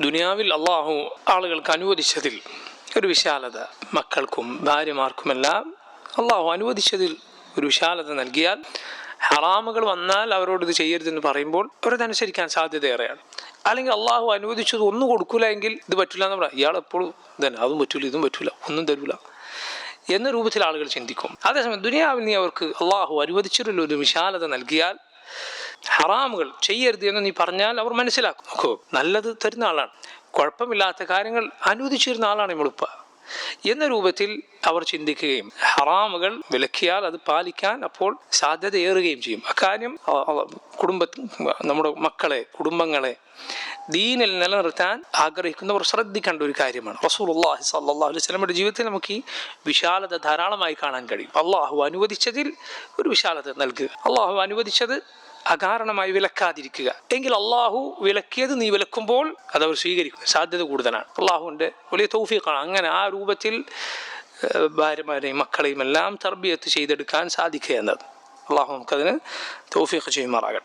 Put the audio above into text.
ദുനിയാവിൽ അള്ളാഹു ആളുകൾക്ക് അനുവദിച്ചതിൽ ഒരു വിശാലത മക്കൾക്കും ഭാര്യമാർക്കുമെല്ലാം അള്ളാഹു അനുവദിച്ചതിൽ ഒരു വിശാലത നൽകിയാൽ ഹറാമുകൾ വന്നാൽ അവരോട് ഇത് ചെയ്യരുതെന്ന് പറയുമ്പോൾ അവരതനുസരിക്കാൻ സാധ്യതയേറെയാണ്. അല്ലെങ്കിൽ അള്ളാഹു അനുവദിച്ചത് ഒന്നും കൊടുക്കൂല എങ്കിൽ ഇത് പറ്റില്ല എന്ന് പറയാം. ഇയാൾ എപ്പോഴും തന്നെ അതും പറ്റൂല ഇതും പറ്റൂല ഒന്നും തരൂല എന്ന രൂപത്തിൽ ആളുകൾ ചിന്തിക്കും. അതേസമയം ദുനിയാവിൽ നീ അവർക്ക് അള്ളാഹു അനുവദിച്ചിട്ടുള്ള ഒരു വിശാലത നൽകിയാൽ ഹറാമുകൾ ചെയ്യരുത് എന്ന് നീ പറഞ്ഞാൽ അവർ മനസ്സിലാക്കും. നോക്കൂ നല്ലത് തരുന്ന ആളാണ്. കുഴപ്പമില്ലാത്ത കാര്യങ്ങൾ അനുവദിച്ചിരുന്ന ആളാണ് നമ്മളിപ്പ എന്ന രൂപത്തിൽ അവർ ചിന്തിക്കുകയും ഹറാമുകൾ വിലക്കിയാൽ അത് പാലിക്കാൻ അപ്പോൾ സാധ്യത ഏറുകയും ചെയ്യും. അക്കാര്യം കുടുംബ നമ്മുടെ മക്കളെ കുടുംബങ്ങളെ ദീനിൽ നിലനിർത്താൻ ആഗ്രഹിക്കുന്നവർ ശ്രദ്ധിക്കേണ്ട ഒരു കാര്യമാണ്. റസൂലുള്ളാഹി സ്വല്ലല്ലാഹു അലൈഹി വസല്ലമയുടെ ജീവിതത്തിൽ നമുക്ക് ഈ വിശാലത ധാരാളമായി കാണാൻ കഴിയും. അള്ളാഹു അനുവദിച്ചതിൽ ഒരു വിശാലത നൽകുക. അള്ളാഹു അനുവദിച്ചത് അകാരണമായി വിലക്കാതിരിക്കുക. എങ്കിൽ അള്ളാഹു വിലക്കിയത് നീ വിലക്കുമ്പോൾ അതവർ സ്വീകരിക്കും. സാധ്യത കൂടുതലാണ്. അള്ളാഹുവിന്റെ വലിയ തൗഫീഖാണ്. അങ്ങനെ ആ രൂപത്തിൽ ഭാര്യമാരെയും മക്കളെയും എല്ലാം തർബിയത്ത് ചെയ്തെടുക്കാൻ സാധിക്കുക എന്നത്. അള്ളാഹു നമുക്കതിന് തൗഫീഖ് ചെയ്യുമാറാകട്ടെ.